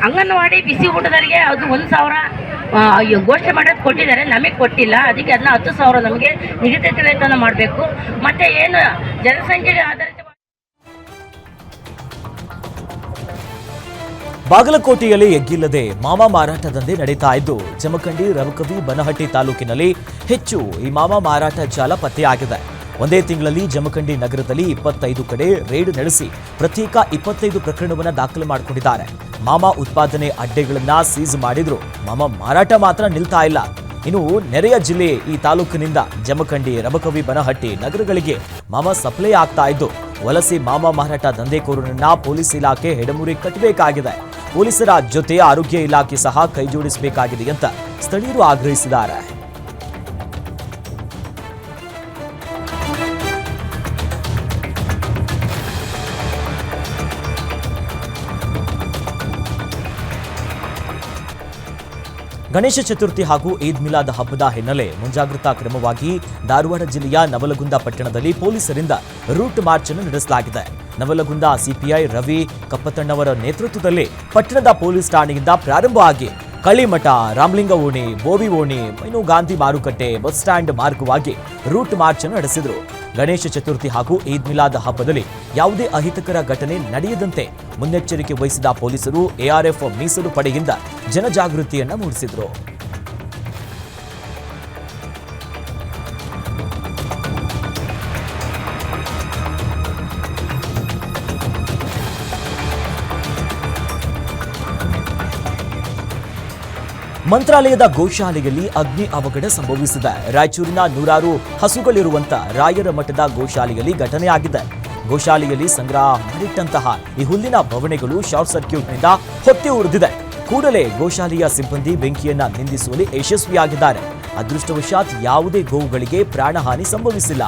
ಅಂಗನವಾಡಿ ಬಿಸಿ ಊಟದವರಿಗೆ ಅದು ಒಂದು ಸಾವಿರ ಘೋಷಣೆ ಮಾಡೋದು ಕೊಟ್ಟಿದ್ದಾರೆ. ನಮಗೆ ಕೊಟ್ಟಿಲ್ಲ. ಅದಕ್ಕೆ ಅದನ್ನ ಹತ್ತು ಸಾವಿರ ನಮಗೆ ನಿಗದಿತ ವೇತನ ಮಾಡಬೇಕು. ಮತ್ತೆ ಏನು, ಜನಸಂಖ್ಯೆಗೆ ಆಧಾರಿತ ಬಾಗಲಕೋಟೆಯಲ್ಲಿ ಎಗ್ಗಿಲ್ಲದೆ ಮಾವ ಮಾರಾಟ ದಂಧೆ ನಡೀತಾ ಇದ್ದು, ಜಮಖಂಡಿ, ರವಕವಿ, ಬನಹಟ್ಟಿ ತಾಲೂಕಿನಲ್ಲಿ ಹೆಚ್ಚು ಈ ಮಾವ ಮಾರಾಟ ಜಾಲ ಪತ್ತೆಯಾಗಿದೆ ಒಂದೇ ತಿಂಗಳಲ್ಲಿ ಜಮಖಂಡಿ ನಗರದಲ್ಲಿ ಇಪ್ಪತ್ತೈದು ಕಡೆ ರೇಡ್ ನಡೆಸಿ ಪ್ರತ್ಯೇಕ ಇಪ್ಪತ್ತೈದು ಪ್ರಕರಣವನ್ನು ದಾಖಲು ಮಾಡಿಕೊಂಡಿದ್ದಾರೆ. ಮಾಮ ಉತ್ಪಾದನೆ ಅಡ್ಡೆಗಳನ್ನ ಸೀಸ್ ಮಾಡಿದ್ರು. ಮಾಮ ಮಾರಾಟ ಮಾತ್ರ ನಿಲ್ತಾ ಇಲ್ಲ. ಇನ್ನು ನೆರೆಯ ಜಿಲ್ಲೆ ಈ ತಾಲೂಕಿನಿಂದ ಜಮಖಂಡಿ ರಬಕವಿ ಬನಹಟ್ಟಿ ನಗರಗಳಿಗೆ ಮಾಮ ಸಪ್ಲೈ ಆಗ್ತಾ ಇದ್ದು, ವಲಸೆ ಮಾಮ ಮಾರಾಟ ದಂಧೆಕೋರರನ್ನ ಪೊಲೀಸ್ ಇಲಾಖೆ ಹೆಡಮುರಿ ಕಟ್ಟಬೇಕಾಗಿದೆ. ಪೊಲೀಸರ ಜೊತೆ ಆರೋಗ್ಯ ಇಲಾಖೆ ಸಹ ಕೈಜೋಡಿಸಬೇಕಾಗಿದೆ ಅಂತ ಸ್ಥಳೀಯರು ಆಗ್ರಹಿಸಿದ್ದಾರೆ. ಗಣೇಶ ಚತುರ್ಥಿ ಹಾಗೂ ಈದ್ ಮಿಲಾದ್ ಹಬ್ಬದ ಹಿನ್ನೆಲೆ ಮುಂಜಾಗ್ರತಾ ಕ್ರಮವಾಗಿ ಧಾರವಾಡ ಜಿಲ್ಲೆಯ ನವಲಗುಂದ ಪಟ್ಟಣದಲ್ಲಿ ಪೊಲೀಸರಿಂದ ರೂಟ್ ಮಾರ್ಚ್ ಅನ್ನು ನಡೆಸಲಾಗಿದೆ. ನವಲಗುಂದ ಸಿಪಿಐ ರವಿ ಕಪ್ಪತಣ್ಣವರ ನೇತೃತ್ವದಲ್ಲಿ ಪಟ್ಟಣದ ಪೊಲೀಸ್ ಠಾಣೆಯಿಂದ ಪ್ರಾರಂಭ ಆಗಿ ಕಳಿಮಠ ರಾಮಲಿಂಗ ಓಣಿ ಬೋವಿ ಓಣಿ ಇನ್ನು ಗಾಂಧಿ ಮಾರುಕಟ್ಟೆ ಬಸ್ ಸ್ಟ್ಯಾಂಡ್ ಮಾರ್ಗವಾಗಿ ರೂಟ್ ಮಾರ್ಚ್ ಅನ್ನು ನಡೆಸಿದರು. ಗಣೇಶ ಚತುರ್ಥಿ ಹಾಗೂ ಈದ್ ಮಿಲಾದ್ ಹಬ್ಬದಲ್ಲಿ ಯಾವುದೇ ಅಹಿತಕರ ಘಟನೆ ನಡೆಯದಂತೆ ಮುನ್ನೆಚ್ಚರಿಕೆ ವಹಿಸಿದ ಪೊಲೀಸರು, ಎಆರ್ಎಫ್ ಮೀಸಲು ಪಡೆಯಿಂದ ಜನಜಾಗೃತಿಯನ್ನು ಮೂಡಿಸಿದರು. ಮಂತ್ರಾಲಯದ ಗೋಶಾಲೆಯಲ್ಲಿ ಅಗ್ನಿ ಅವಘಡ ಸಂಭವಿಸಿದೆ. ರಾಯಚೂರಿನ ನೂರಾರು ಹಸುಗಳಿರುವಂತ ರಾಯರ ಮಠದ ಗೋಶಾಲೆಯಲ್ಲಿ ಘಟನೆಯಾಗಿದೆ. ಗೋಶಾಲೆಯಲ್ಲಿ ಸಂಗ್ರಹ ಮಾಡಿಟ್ಟಂತಹ ಈ ಹುಲ್ಲಿನ ಬವಣೆಗಳು ಶಾರ್ಟ್ ಸರ್ಕ್ಯೂಟ್ನಿಂದ ಹೊತ್ತಿ ಉರಿದಿದೆ. ಕೂಡಲೇ ಗೋಶಾಲೆಯ ಸಿಬ್ಬಂದಿ ಬೆಂಕಿಯನ್ನ ನಿಂದಿಸುವಲ್ಲಿ ಯಶಸ್ವಿಯಾಗಿದ್ದಾರೆ. ಅದೃಷ್ಟವಶಾತ್ ಯಾವುದೇ ಗೋವುಗಳಿಗೆ ಪ್ರಾಣಹಾನಿ ಸಂಭವಿಸಿಲ್ಲ.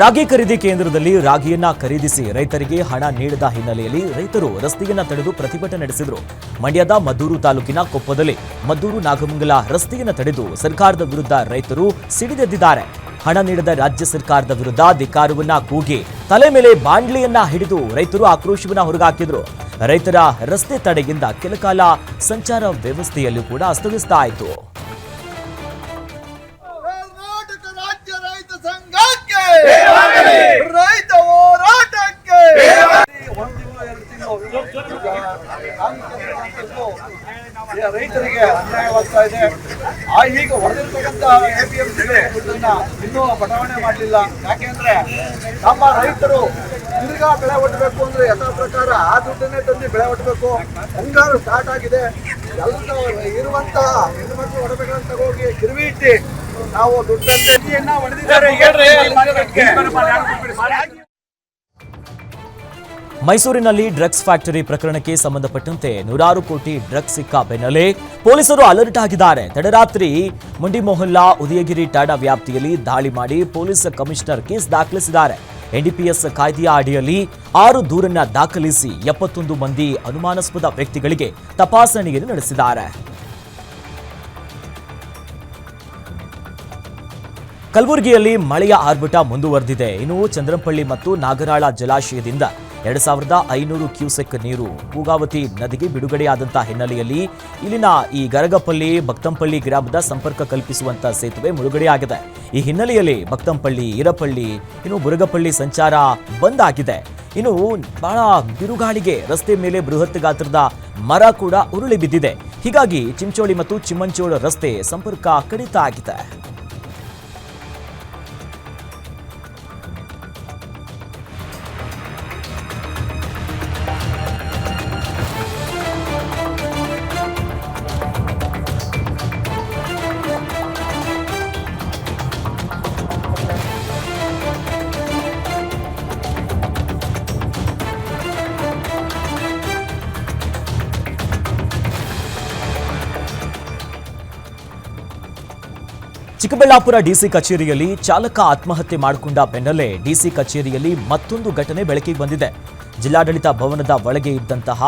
ರಾಗಿ ಖರೀದಿ ಕೇಂದ್ರದಲ್ಲಿ ರಾಗಿಯನ್ನ ಖರೀದಿಸಿ ರೈತರಿಗೆ ಹಣ ನೀಡದ ಹಿನ್ನೆಲೆಯಲ್ಲಿ ರೈತರು ರಸ್ತೆಯನ್ನ ತಡೆದು ಪ್ರತಿಭಟನೆ ನಡೆಸಿದರು. ಮಂಡ್ಯದ ಮದ್ದೂರು ತಾಲೂಕಿನ ಕೊಪ್ಪದಲ್ಲಿ ಮದ್ದೂರು ನಾಗಮಂಗಲ ರಸ್ತೆಯನ್ನ ತಡೆದು ಸರ್ಕಾರದ ವಿರುದ್ಧ ರೈತರು ಸಿಡಿದೆದ್ದಿದ್ದಾರೆ. ಹಣ ನೀಡದ ರಾಜ್ಯ ಸರ್ಕಾರದ ವಿರುದ್ಧ ಧಿಕಾರವನ್ನ ಕೂಗಿ ತಲೆ ಮೇಲೆ ಬಾಂಡ್ಲಿಯನ್ನ ಹಿಡಿದು ರೈತರು ಆಕ್ರೋಶವನ್ನ ಹೊರಗಾಕಿದ್ರು. ರೈತರ ರಸ್ತೆ ತಡೆಯಿಂದ ಕೆಲಕಾಲ ಸಂಚಾರ ವ್ಯವಸ್ಥೆಯಲ್ಲೂ ಕೂಡ ಅಸ್ತವ್ಯಸ್ತ ಆಯಿತು. ಅನ್ಯಾಯವಾಗ್ತಾ ಇದೆ. ಆ ಈಗ ಹೊಡೆದಿರ್ತಕ್ಕಂಥ ಎಪಿಎಂಸಿಗೆ ಇನ್ನೂ ಬದಲಾವಣೆ ಮಾಡಲಿಲ್ಲ. ಯಾಕೆಂದ್ರೆ ನಮ್ಮ ರೈತರು ತಿರ್ಗಾ ಬೆಳೆ ಒಟ್ಟಬೇಕು ಅಂದ್ರೆ ಯಥಾ ಪ್ರಕಾರ ಆ ದುಡ್ಡನ್ನೇ ತಂದು ಬೆಳೆ ಒಟ್ಟಬೇಕು ಮುಂಗಾರು ಸ್ಟಾರ್ಟ್ ಆಗಿದೆ. ಎಲ್ಲ ಇರುವಂತಹ ಹೆಣ್ಮಕ್ಳು ಒಡಬೇಕಂತ ಹೋಗಿ ಕಿರುವಿ ಇಟ್ಟು ನಾವು ದುಡ್ಡನ್ನ ಹೊಡೆದಿದ್ದಾರೆ ಮೈಸೂರಿನಲ್ಲಿ ಡ್ರಗ್ಸ್ ಫ್ಯಾಕ್ಟರಿ ಪ್ರಕರಣಕ್ಕೆ ಸಂಬಂಧಪಟ್ಟಂತೆ ನೂರಾರು ಕೋಟಿ ಡ್ರಗ್ಸ್ ಸಿಕ್ಕ ಬೆನ್ನಲ್ಲೇ ಪೊಲೀಸರು ಅಲರ್ಟ್ ಆಗಿದ್ದಾರೆ. ತಡರಾತ್ರಿ ಮುಂಡಿ ಮೊಹಲ್ಲಾ ಉದಯಗಿರಿ ಠಾಣಾ ವ್ಯಾಪ್ತಿಯಲ್ಲಿ ದಾಳಿ ಮಾಡಿ ಪೊಲೀಸ್ ಕಮಿಷನರ್ ಕೇಸ್ ದಾಖಲಿಸಿದ್ದಾರೆ. ಎನ್ಡಿಪಿಎಸ್ ಕಾಯ್ದೆಯ ಅಡಿಯಲ್ಲಿ ಆರು ದೂರನ್ನ ದಾಖಲಿಸಿ ಎಪ್ಪತ್ತೊಂದು ಮಂದಿ ಅನುಮಾನಾಸ್ಪದ ವ್ಯಕ್ತಿಗಳಿಗೆ ತಪಾಸಣೆಯನ್ನು ನಡೆಸಿದ್ದಾರೆ. ಕಲಬುರಗಿಯಲ್ಲಿ ಮಳೆಯ ಆರ್ಭಟ ಮುಂದುವರೆದಿದೆ. ಇನ್ನು ಚಂದ್ರಂಪಳ್ಳಿ ಮತ್ತು ನಾಗರಾಳ ಜಲಾಶಯದಿಂದ ಎರಡ್ ಸಾವಿರದ ಐನೂರು ಕ್ಯೂಸೆಕ್ ನೀರು ಭೂಗಾವತಿ ನದಿಗೆ ಬಿಡುಗಡೆಯಾದಂತಹ ಹಿನ್ನೆಲೆಯಲ್ಲಿ ಇಲ್ಲಿನ ಈ ಗರಗಪಲ್ಲಿ ಭಕ್ತಂಪಳ್ಳಿ ಗ್ರಾಮದ ಸಂಪರ್ಕ ಕಲ್ಪಿಸುವಂತಹ ಸೇತುವೆ ಮುಳುಗಡೆಯಾಗಿದೆ. ಈ ಹಿನ್ನೆಲೆಯಲ್ಲಿ ಭಕ್ತಂಪಳ್ಳಿ ಇರಪಳ್ಳಿ ಇನ್ನು ಬುರಗಪಳ್ಳಿ ಸಂಚಾರ ಬಂದ್ ಆಗಿದೆ. ಇನ್ನು ಬಹಳ ಬಿರುಗಾಳಿಗೆ ರಸ್ತೆ ಮೇಲೆ ಬೃಹತ್ ಗಾತ್ರದ ಮರ ಕೂಡ ಉರುಳಿ ಬಿದ್ದಿದೆ. ಹೀಗಾಗಿ ಚಿಂಚೋಳಿ ಮತ್ತು ಚಿಮ್ಮಂಚೋಳ ರಸ್ತೆ ಸಂಪರ್ಕ ಕಡಿತ ಆಗಿದೆ. ಚಿಕ್ಕಬಳ್ಳಾಪುರ ಡಿಸಿ ಕಚೇರಿಯಲ್ಲಿ ಚಾಲಕ ಆತ್ಮಹತ್ಯೆ ಮಾಡಿಕೊಂಡ ಬೆನ್ನಲ್ಲೇ ಡಿಸಿ ಕಚೇರಿಯಲ್ಲಿ ಮತ್ತೊಂದು ಘಟನೆ ಬೆಳಕಿಗೆ ಬಂದಿದೆ. ಜಿಲ್ಲಾಡಳಿತ ಭವನದ ಒಳಗೆ ಇದ್ದಂತಹ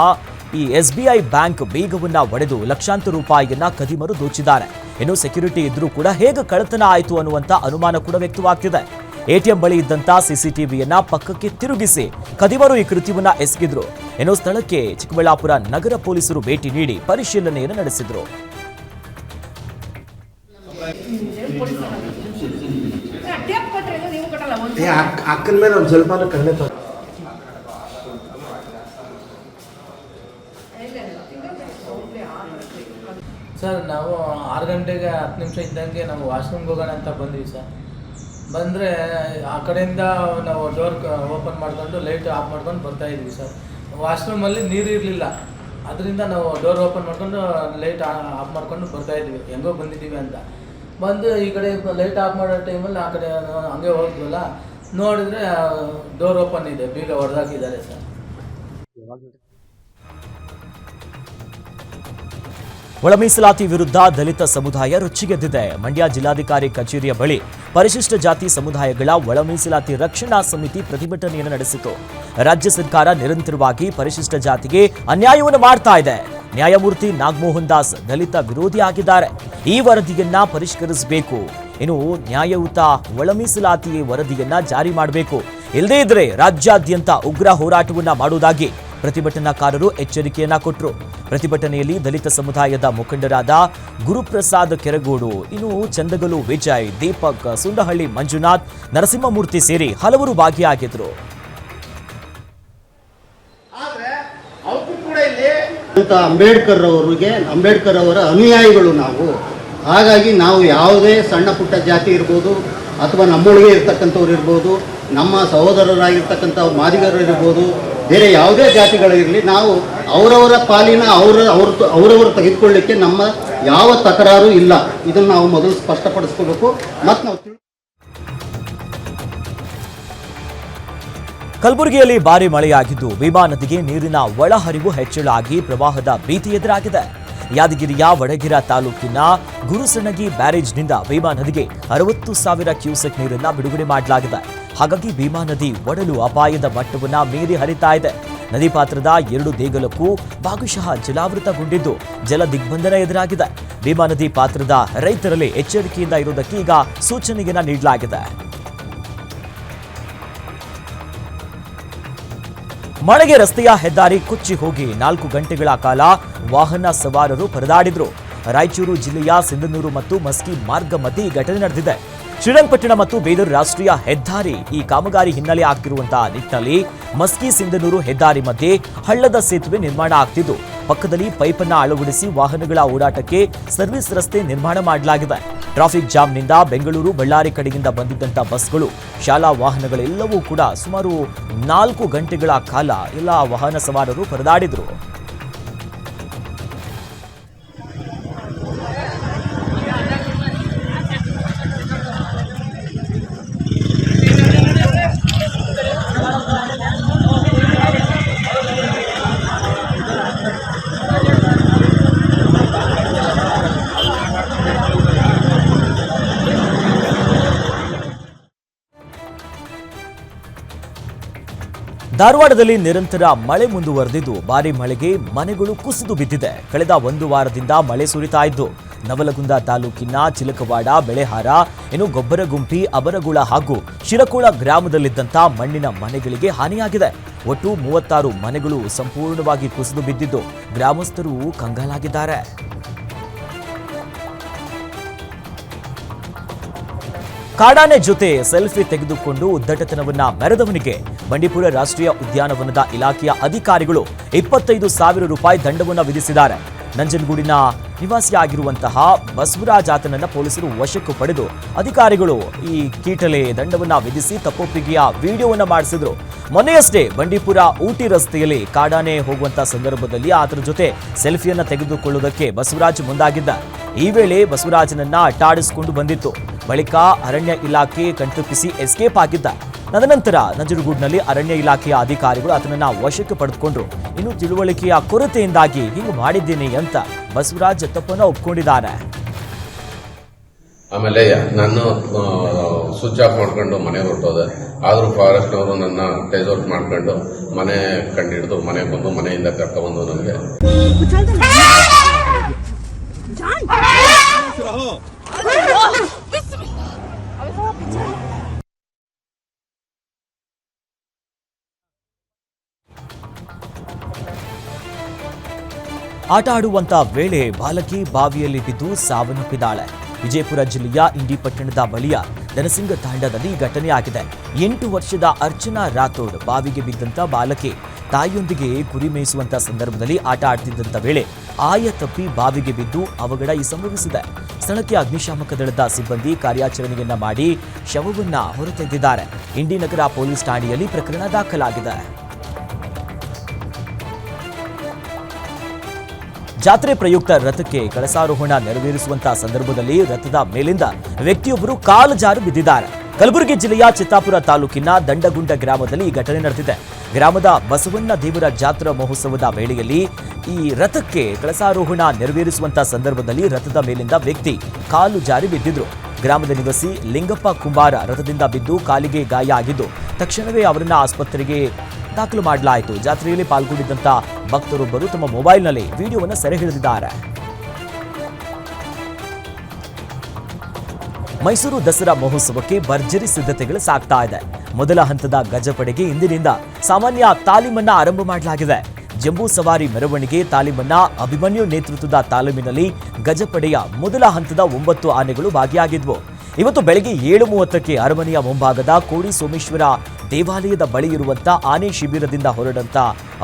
ಈ ಎಸ್ಬಿಐ ಬ್ಯಾಂಕ್ ಬೀಗವನ್ನ ಒಡೆದು ಲಕ್ಷಾಂತರ ರೂಪಾಯಿಯನ್ನ ಕದಿಮರು ದೋಚಿದ್ದಾರೆ. ಇನ್ನು ಸೆಕ್ಯೂರಿಟಿ ಇದ್ರೂ ಕೂಡ ಹೇಗೆ ಕಳ್ಳತನ ಆಯಿತು ಅನ್ನುವಂತ ಅನುಮಾನ ಕೂಡ ವ್ಯಕ್ತವಾಗ್ತಿದೆ. ಎಟಿಎಂ ಬಳಿ ಇದ್ದಂತ ಸಿಸಿಟಿವಿಯನ್ನ ಪಕ್ಕಕ್ಕೆ ತಿರುಗಿಸಿ ಕದಿಮರು ಈ ಕೃತ್ಯವನ್ನ ಎಸಗಿದ್ರು. ಇನ್ನು ಸ್ಥಳಕ್ಕೆ ಚಿಕ್ಕಬಳ್ಳಾಪುರ ನಗರ ಪೊಲೀಸರು ಭೇಟಿ ನೀಡಿ ಪರಿಶೀಲನೆಯನ್ನು ನಡೆಸಿದ್ರು. ಅಕ್ಕನ ಮೇಲೆ ಒಂದು ಸ್ವಲ್ಪ ಕಡಿಮೆ ಸರ್, ನಾವು ಆರು ಗಂಟೆಗೆ ಹತ್ತು ನಿಮಿಷ ಇದ್ದಂಗೆ ನಾವು ವಾಶ್ರೂಮ್ಗೆ ಹೋಗೋಣ ಅಂತ ಬಂದ್ವಿ ಸರ್. ಬಂದರೆ ಆ ಕಡೆಯಿಂದ ನಾವು ಡೋರ್ ಓಪನ್ ಮಾಡ್ಕೊಂಡು ಲೈಟ್ ಆಫ್ ಮಾಡ್ಕೊಂಡು ಬರ್ತಾ ಇದ್ವಿ ಸರ್. ವಾಶ್ರೂಮಲ್ಲಿ ನೀರು ಇರಲಿಲ್ಲ. ಅದರಿಂದ ನಾವು ಡೋರ್ ಓಪನ್ ಮಾಡ್ಕೊಂಡು ಲೈಟ್ ಆಫ್ ಮಾಡ್ಕೊಂಡು ಬರ್ತಾ ಇದ್ವಿ. ಹೆಂಗೋ ಬಂದಿದ್ದೀವಿ ಅಂತ. ಬಂದು ಈ ಕಡೆ ಲೈಟ್ ಆಫ್ ಮಾಡೋ ಟೈಮಲ್ಲಿ ಆ ಕಡೆ ಹಂಗೆ ಹೋದ್ವಲ್ಲ? ನೋಡಿದ್ರೆ ಡೋರ್ ಓಪನ್ ಇದೆ. ಬೀಗ ಹೊಡೆದಾಕಿದ್ದಾರೆ ಸರ್. ಒಳ ಮೀಸಲಾತಿ ವಿರುದ್ಧ ದಲಿತ ಸಮುದಾಯ ರೊಚ್ಚಿಗೆದ್ದಿದೆ. ಮಂಡ್ಯ ಜಿಲ್ಲಾಧಿಕಾರಿ ಕಚೇರಿಯ ಬಳಿ ಪರಿಶಿಷ್ಟ ಜಾತಿ ಸಮುದಾಯಗಳ ಒಳ ಮೀಸಲಾತಿ ರಕ್ಷಣಾ ಸಮಿತಿ ಪ್ರತಿಭಟನೆಯನ್ನು ನಡೆಸಿತು. ರಾಜ್ಯ ಸರ್ಕಾರ ನಿರಂತರವಾಗಿ ಪರಿಶಿಷ್ಟ ಜಾತಿಗೆ ಅನ್ಯಾಯವನ್ನು ಮಾಡ್ತಾ ಇದೆ. ನ್ಯಾಯಮೂರ್ತಿ ನಾಗಮೋಹನ್ ದಾಸ್ ದಲಿತ ವಿರೋಧಿ ಆಗಿದ್ದಾರೆ. ಈ ವರದಿಯನ್ನ ಪರಿಷ್ಕರಿಸಬೇಕು. ಇನ್ನು ನ್ಯಾಯಯುತ ಒಳಮೀಸಲಾತಿ ವರದಿಯನ್ನ ಜಾರಿ ಮಾಡಬೇಕು. ಇಲ್ಲದೇ ಇದ್ರೆ ರಾಜ್ಯಾದ್ಯಂತ ಉಗ್ರ ಹೋರಾಟವನ್ನ ಮಾಡುವುದಾಗಿ ಪ್ರತಿಭಟನಾಕಾರರು ಎಚ್ಚರಿಕೆಯನ್ನ ಕೊಟ್ಟರು ಪ್ರತಿಭಟನೆಯಲ್ಲಿ ದಲಿತ ಸಮುದಾಯದ ಮುಖಂಡರಾದ ಗುರುಪ್ರಸಾದ್ ಕೆರಗೋಡು, ಇನ್ನು ಚಂದಗಲು ವಿಜಯ್, ದೀಪಕ್ ಸುಂಡಹಳ್ಳಿ ಮಂಜುನಾಥ್, ನರಸಿಂಹಮೂರ್ತಿ ಸೇರಿ ಹಲವರು ಭಾಗಿಯಾಗಿದ್ರು. ಅಂತ ಅಂಬೇಡ್ಕರ್ ಅವರಿಗೆ, ಅಂಬೇಡ್ಕರ್ ಅವರ ಅನುಯಾಯಿಗಳು ನಾವು. ಹಾಗಾಗಿ ನಾವು ಯಾವುದೇ ಸಣ್ಣ ಪುಟ್ಟ ಜಾತಿ ಇರ್ಬೋದು, ಅಥವಾ ನಮ್ಮೊಳಗೆ ಇರ್ತಕ್ಕಂಥವ್ರು ಇರ್ಬೋದು, ನಮ್ಮ ಸಹೋದರರಾಗಿರ್ತಕ್ಕಂಥ ಮಾದಿಗರು ಇರ್ಬೋದು, ಬೇರೆ ಯಾವುದೇ ಜಾತಿಗಳಿರಲಿ ನಾವು ಅವರವರ ಪಾಲಿನ ಅವರ, ಅವ್ರ, ಅವರವರು ತೆಗೆದುಕೊಳ್ಳಿಕ್ಕೆ ನಮ್ಮ ಯಾವ ತಕರಾರು ಇಲ್ಲ. ಇದನ್ನು ನಾವು ಮೊದಲು ಸ್ಪಷ್ಟಪಡಿಸ್ಕೋಬೇಕು. ಮತ್ತು ನಾವು ಕಲಬುರಗಿಯಲ್ಲಿ ಭಾರಿ ಮಳೆಯಾಗಿದ್ದು, ಭೀಮಾ ನದಿಗೆ ನೀರಿನ ಒಳಹರಿವು ಹೆಚ್ಚಳ ಆಗಿ ಪ್ರವಾಹದ ಭೀತಿ ಎದುರಾಗಿದೆ. ಯಾದಗಿರಿಯ ವಡಗಿರ ತಾಲೂಕಿನ ಗುರುಸಣಗಿ ಬ್ಯಾರೇಜ್ನಿಂದ ಭೀಮಾ ನದಿಗೆ ಅರವತ್ತು ಸಾವಿರ ಕ್ಯೂಸೆಕ್ ನೀರನ್ನ ಬಿಡುಗಡೆ ಮಾಡಲಾಗಿದೆ. ಹಾಗಾಗಿ ಭೀಮಾ ನದಿ ಒಡಲು ಅಪಾಯದ ಮಟ್ಟವನ್ನ ಮೀರಿ ಹರಿತಾ ಇದೆ. ನದಿ ಪಾತ್ರದ ಎರಡು ದೇಗಲಕ್ಕೂ ಭಾಗಶಃ ಜಲಾವೃತಗೊಂಡಿದ್ದು, ಜಲ ದಿಗ್ಬಂಧನ ಎದುರಾಗಿದೆ. ಭೀಮಾ ನದಿ ಪಾತ್ರದ ರೈತರಲ್ಲಿ ಎಚ್ಚರಿಕೆಯಿಂದ ಇರುವುದಕ್ಕೆ ಈಗ ಸೂಚನೆಯನ್ನ ನೀಡಲಾಗಿದೆ. ಮಳೆಗೆ ರಸ್ತೆಯ ಹೆದ್ದಾರಿ ಕುಚ್ಚಿ ಹೋಗಿ ನಾಲ್ಕು ಗಂಟೆಗಳ ಕಾಲ ವಾಹನ ಸವಾರರು ಪರದಾಡಿದ್ರು. ರಾಯಚೂರು ಜಿಲ್ಲೆಯ ಸಿಂಧನೂರು ಮತ್ತು ಮಸ್ಕಿ ಮಾರ್ಗ ಮಧ್ಯೆ ಈ ಘಟನೆ ನಡೆದಿದೆ. ಶ್ರೀರಂಗಪಟ್ಟಣ ಮತ್ತು ಬೇಲೂರು ರಾಷ್ಟ್ರೀಯ ಹೆದ್ದಾರಿ ಈ ಕಾಮಗಾರಿ ಹಿನ್ನೆಲೆ ಆಗ್ತಿರುವಂತಹ ನಿಟ್ಟಿನಲ್ಲಿ ಮಸ್ಕಿ ಸಿಂಧನೂರು ಹೆದ್ದಾರಿ ಮಧ್ಯೆ ಹಳ್ಳದ ಸೇತುವೆ ನಿರ್ಮಾಣ ಆಗ್ತಿದ್ದು. ಪಕ್ಕದಲ್ಲಿ ಪೈಪನ್ನ ಅಳವಡಿಸಿ ವಾಹನಗಳ ಓಡಾಟಕ್ಕೆ ಸರ್ವಿಸ್ ರಸ್ತೆ ನಿರ್ಮಾಣ ಮಾಡಲಾಗಿದೆ. ಟ್ರಾಫಿಕ್ ಜಾಮ್ನಿಂದ ಬೆಂಗಳೂರು, ಬಳ್ಳಾರಿ ಕಡೆಯಿಂದ ಬಂದಿದ್ದಂಥ ಬಸ್ಗಳು, ಶಾಲಾ ವಾಹನಗಳೆಲ್ಲವೂ ಕೂಡ ಸುಮಾರು ನಾಲ್ಕು ಗಂಟೆಗಳ ಕಾಲ ಎಲ್ಲ ವಾಹನ ಸವಾರರು ಪರದಾಡಿದ್ರು. ಧಾರವಾಡದಲ್ಲಿ ನಿರಂತರ ಮಳೆ ಮುಂದುವರೆದಿದ್ದು, ಭಾರಿ ಮಳೆಗೆ ಮನೆಗಳು ಕುಸಿದು ಬಿದ್ದಿದೆ. ಕಳೆದ ಒಂದು ವಾರದಿಂದ ಮಳೆ ಸುರಿತಾ ಇದ್ದು, ನವಲಗುಂದ ತಾಲೂಕಿನ ಚಿಲಕವಾಡ, ಬೆಳೆಹಾರ, ಇನ್ನು ಗೊಬ್ಬರಗುಂಪಿ, ಅಬರಗುಳ ಹಾಗೂ ಶಿರಕೋಳ ಗ್ರಾಮದಲ್ಲಿದ್ದಂಥ ಮಣ್ಣಿನ ಮನೆಗಳಿಗೆ ಹಾನಿಯಾಗಿದೆ. ಒಟ್ಟು ಮೂವತ್ತಾರು ಮನೆಗಳು ಸಂಪೂರ್ಣವಾಗಿ ಕುಸಿದು ಬಿದ್ದಿದ್ದು, ಗ್ರಾಮಸ್ಥರು ಕಂಗಾಲಾಗಿದ್ದಾರೆ. ಕಾಡಾನೆ ಜೊತೆ ಸೆಲ್ಫಿ ತೆಗೆದುಕೊಂಡು ಉದ್ದಟತನವನ್ನ ಮೆರೆದವನಿಗೆ ಬಂಡೀಪುರ ರಾಷ್ಟ್ರೀಯ ಉದ್ಯಾನವನದ ಇಲಾಖೆಯ ಅಧಿಕಾರಿಗಳು ಇಪ್ಪತ್ತೈದು ಸಾವಿರ ರೂಪಾಯಿ ದಂಡವನ್ನು ವಿಧಿಸಿದ್ದಾರೆ. ನಂಜನಗೂಡಿನ ನಿವಾಸಿಯಾಗಿರುವಂತಹ ಬಸವರಾಜ್ ಆತನನ್ನ ಪೊಲೀಸರು ವಶಕ್ಕೂ ಪಡೆದು ಅಧಿಕಾರಿಗಳು ಈ ಕೀಟಲೆ ದಂಡವನ್ನ ವಿಧಿಸಿ ತಪ್ಪೊಪ್ಪಿಗೆಯ ವಿಡಿಯೋವನ್ನ ಮಾಡಿಸಿದ್ರು. ಮೊನ್ನೆಯಷ್ಟೇ ಬಂಡೀಪುರ ಊಟಿ ರಸ್ತೆಯಲ್ಲಿ ಕಾಡಾನೆ ಹೋಗುವಂತ ಸಂದರ್ಭದಲ್ಲಿ ಆತನ ಜೊತೆ ಸೆಲ್ಫಿಯನ್ನ ತೆಗೆದುಕೊಳ್ಳುವುದಕ್ಕೆ ಬಸವರಾಜ್ ಮುಂದಾಗಿದ್ದ. ಈ ವೇಳೆ ಬಸವರಾಜನನ್ನ ಅಟ್ಟಾಡಿಸಿಕೊಂಡು ಬಂದಿತ್ತು. ಬಳಿಕ ಅರಣ್ಯ ಇಲಾಖೆ ಕಣ್ತಪ್ಪಿಸಿ ಎಸ್ಕೇಪ್ ಆಗಿದ್ದ. ತದನಂತರ ನಂಜನಗೂಡಿನಲ್ಲಿ ಅರಣ್ಯ ಇಲಾಖೆಯ ಅಧಿಕಾರಿಗಳು ಆತನನ್ನು ವಶಕ್ಕೆ ಪಡೆದುಕೊಂಡ್ರು ಇನ್ನು ತಿಳುವಳಿಕೆಯ ಕೊರತೆಯಿಂದಾಗಿ ಹಿಂಗೆ ಮಾಡಿದ್ದೀನಿ ಅಂತ ಬಸವರಾಜ್ ತಪ್ಪನ್ನು ಒಪ್ಕೊಂಡಿದ್ದಾರೆ ಆಮೇಲೆ ನಾನು ಸ್ವಿಚ್ ಆಫ್ ಮಾಡ್ಕೊಂಡು ಮನೆಗೆ ಹೊರಟೋದೆ ಆದರೂ ಫಾರೆಸ್ಟ್ನವರು ನನ್ನ ಟೇಜ್ ಔಟ್ ಮಾಡ್ಕೊಂಡು ಮನೆ ಕಂಡಿಡಿದು ಮನೆಗೆ ಬಂದು ಮನೆಯಿಂದ ಕರ್ಕೊಬಂದು ನನಗೆ ಆಟ ಆಡುವಂತ ವೇಳೆ ಬಾಲಕಿ ಬಾವಿಯಲ್ಲಿ ಬಿದ್ದು ಸಾವನ್ನಪ್ಪಿದ್ದಾಳೆ. ವಿಜಯಪುರ ಜಿಲ್ಲೆಯ ಇಂಡಿ ಪಟ್ಟಣದ ಬಳಿಯ ದನಸಿಂಗ ತಾಂಡದಲ್ಲಿ ಘಟನೆ ಆಗಿದೆ. ಎಂಟು ವರ್ಷದ ಅರ್ಚನಾ ರಾಥೋಡ್ ಬಾವಿಗೆ ಬಿದ್ದಂತ ಬಾಲಕಿ ತಾಯಿಯೊಂದಿಗೆ ಕುರಿ ಮೇಯಿಸುವಂತ ಸಂದರ್ಭದಲ್ಲಿ ಆಟ ಆಡ್ತಿದ್ದಂತ ವೇಳೆ ಆಯ ತಪ್ಪಿ ಬಾವಿಗೆ ಬಿದ್ದು ಅವಘಡ ಈ ಸಂಭವಿಸಿದೆ. ಸ್ಥಳಕ್ಕೆ ಅಗ್ನಿಶಾಮಕ ದಳದ ಸಿಬ್ಬಂದಿ ಕಾರ್ಯಾಚರಣೆಯನ್ನ ಮಾಡಿ ಶವವನ್ನ ಹೊರತೆಗೆದಿದ್ದಾರೆ. ಇಂಡಿ ನಗರ ಪೊಲೀಸ್ ಠಾಣೆಯಲ್ಲಿ ಪ್ರಕರಣ ದಾಖಲಾಗಿದೆ. ಜಾತ್ರೆ ಪ್ರಯುಕ್ತ ರಥಕ್ಕೆ ಕಳಸಾರೋಹಣ ನೆರವೇರಿಸುವಂತಹ ಸಂದರ್ಭದಲ್ಲಿ ರಥದ ಮೇಲಿಂದ ವ್ಯಕ್ತಿಯೊಬ್ಬರು ಕಾಲು ಜಾರು ಬಿದ್ದಿದ್ದಾರೆ. ಕಲಬುರಗಿ ಜಿಲ್ಲೆಯ ಚಿತ್ತಾಪುರ ತಾಲೂಕಿನ ದಂಡಗುಂಡ ಗ್ರಾಮದಲ್ಲಿ ಈ ಘಟನೆ ನಡೆದಿದೆ. ಗ್ರಾಮದ ಬಸವಣ್ಣ ದೇವರ ಜಾತ್ರಾ ಮಹೋತ್ಸವದ ವೇಳೆಯಲ್ಲಿ ಈ ರಥಕ್ಕೆ ಕಳಸಾರೋಹಣ ನೆರವೇರಿಸುವಂತಹ ಸಂದರ್ಭದಲ್ಲಿ ರಥದ ಮೇಲಿಂದ ವ್ಯಕ್ತಿ ಕಾಲು ಜಾರಿ ಬಿದ್ದಿದ್ರು. ಗ್ರಾಮದ ನಿವಾಸಿ ಲಿಂಗಪ್ಪ ಕುಂಬಾರ ರಥದಿಂದ ಬಿದ್ದು ಕಾಲಿಗೆ ಗಾಯ ಆಗಿದ್ದು, ತಕ್ಷಣವೇ ಅವರನ್ನ ಆಸ್ಪತ್ರೆಗೆ ದಾಖಲು ಮಾಡಲಾಯಿತು. ಜಾತ್ರೆಯಲ್ಲಿ ಪಾಲ್ಗೊಂಡಿದ್ದಂತ ಭಕ್ತರೊಬ್ಬರು ತಮ್ಮ ಮೊಬೈಲ್ನಲ್ಲಿ ವಿಡಿಯೋವನ್ನು ಸೆರೆ ಹಿಡಿದಿದ್ದಾರೆ. ಮೈಸೂರು ದಸರಾ ಮಹೋತ್ಸವಕ್ಕೆ ಭರ್ಜರಿ ಸಿದ್ಧತೆಗಳು ಸಾಗ್ತಾ ಇದೆ. ಮೊದಲ ಹಂತದ ಗಜಪಡೆಗೆ ಇಂದಿನಿಂದ ಸಾಮಾನ್ಯ ತಾಲೀಮನ್ನ ಆರಂಭ ಮಾಡಲಾಗಿದೆ. ಜಂಬೂ ಸವಾರಿ ಮೆರವಣಿಗೆ ತಾಲೀಮನ್ನ ಅಭಿಮನ್ಯು ನೇತೃತ್ವದ ತಾಲೀಮಿನಲ್ಲಿ ಗಜಪಡೆಯ ಮೊದಲ ಹಂತದ ಒಂಬತ್ತು ಆನೆಗಳು ಭಾಗಿಯಾಗಿದ್ವು. ಇವತ್ತು ಬೆಳಗ್ಗೆ ಏಳು ಮೂವತ್ತಕ್ಕೆ ಅರಮನೆಯ ಮುಂಭಾಗದ ಕೋಡಿ ಸೋಮೇಶ್ವರ ದೇವಾಲಯದ ಬಳಿ ಆನೆ ಶಿಬಿರದಿಂದ ಹೊರಡಂತ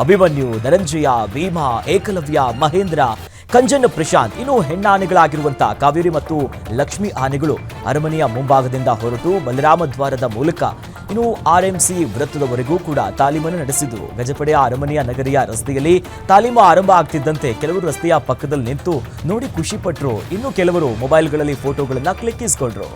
ಅಭಿಮನ್ಯು, ಧನಂಜಯ, ಭೀಮಾ, ಏಕಲವ್ಯ, ಮಹೇಂದ್ರ, ಕಂಜನ್, ಪ್ರಶಾಂತ್ ಇನ್ನು ಹೆಣ್ಣಾನೆಗಳಾಗಿರುವಂತ ಕಾವೇರಿ ಮತ್ತು ಲಕ್ಷ್ಮಿ ಆನೆಗಳು ಅರಮನೆಯ ಮುಂಭಾಗದಿಂದ ಹೊರಟು ಬಲರಾಮ ದ್ವಾರದ ಮೂಲಕ ಇನ್ನು ಆರ್ಎಂಸಿ ವೃತ್ತದವರೆಗೂ ಕೂಡ ತಾಲೀಮನ್ನು ನಡೆಸಿದ್ದು. ಗಜಪಡೆಯ ಅರಮನೆಯ ನಗರಿಯ ರಸ್ತೆಯಲ್ಲಿ ತಾಲೀಮು ಆರಂಭ ಆಗ್ತಿದ್ದಂತೆ ಕೆಲವರು ರಸ್ತೆಯ ಪಕ್ಕದಲ್ಲಿ ನಿಂತು ನೋಡಿ ಖುಷಿಪಟ್ಟರು ಇನ್ನು ಕೆಲವರು ಮೊಬೈಲ್ಗಳಲ್ಲಿ ಫೋಟೋಗಳನ್ನು ಕ್ಲಿಕ್ಕಿಸ್ಕೊಂಡ್ರು.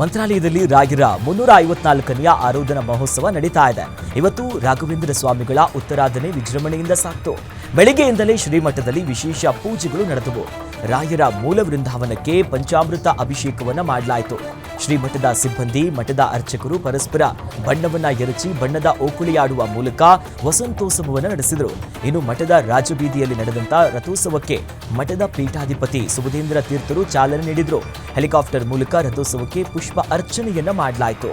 ಮಂತ್ರಾಲಯದಲ್ಲಿ ರಾಗಿರ ಮುನ್ನೂರ ಐವತ್ನಾಲ್ಕನೆಯ ಆರೋಧನ ಮಹೋತ್ಸವ ನಡೀತಾ ಇದೆ. ಇವತ್ತು ರಾಘವೇಂದ್ರ ಸ್ವಾಮಿಗಳ ಉತ್ತರಾಧನೆ ವಿಜೃಂಭಣೆಯಿಂದ ಸಾಕ್ತು. ಬೆಳಿಗ್ಗೆಯಿಂದಲೇ ಶ್ರೀಮಠದಲ್ಲಿ ವಿಶೇಷ ಪೂಜೆಗಳು ನಡೆದವು. ರಾಯರ ಮೂಲ ವೃಂದಾವನಕ್ಕೆ ಪಂಚಾಮೃತ ಅಭಿಷೇಕವನ್ನ ಮಾಡಲಾಯಿತು. ಶ್ರೀಮಠದ ಸಿಬ್ಬಂದಿ, ಮಠದ ಅರ್ಚಕರು ಪರಸ್ಪರ ಬಣ್ಣವನ್ನ ಎರಚಿ, ಬಣ್ಣದ ಓಕುಳಿಯಾಡುವ ಮೂಲಕ ವಸಂತೋತ್ಸವವನ್ನು ನಡೆಸಿದರು. ಇನ್ನು ಮಠದ ರಾಜಬೀದಿಯಲ್ಲಿ ನಡೆದಂತ ರಥೋತ್ಸವಕ್ಕೆ ಮಠದ ಪೀಠಾಧಿಪತಿ ಸುಬುಧೇಂದ್ರ ತೀರ್ಥರು ಚಾಲನೆ ನೀಡಿದರು. ಹೆಲಿಕಾಪ್ಟರ್ ಮೂಲಕ ರಥೋತ್ಸವಕ್ಕೆ ಪುಷ್ಪ ಅರ್ಚನೆಯನ್ನ ಮಾಡಲಾಯಿತು.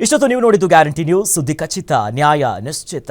ಇಷ್ಟೊತ್ತು ನೀವು ನೋಡಿದ್ದು ಗ್ಯಾರಂಟಿ ನ್ಯೂಸ್ ಸುದ್ದಿ ಖಚಿತ, ನ್ಯಾಯ ನಿಶ್ಚಿತ.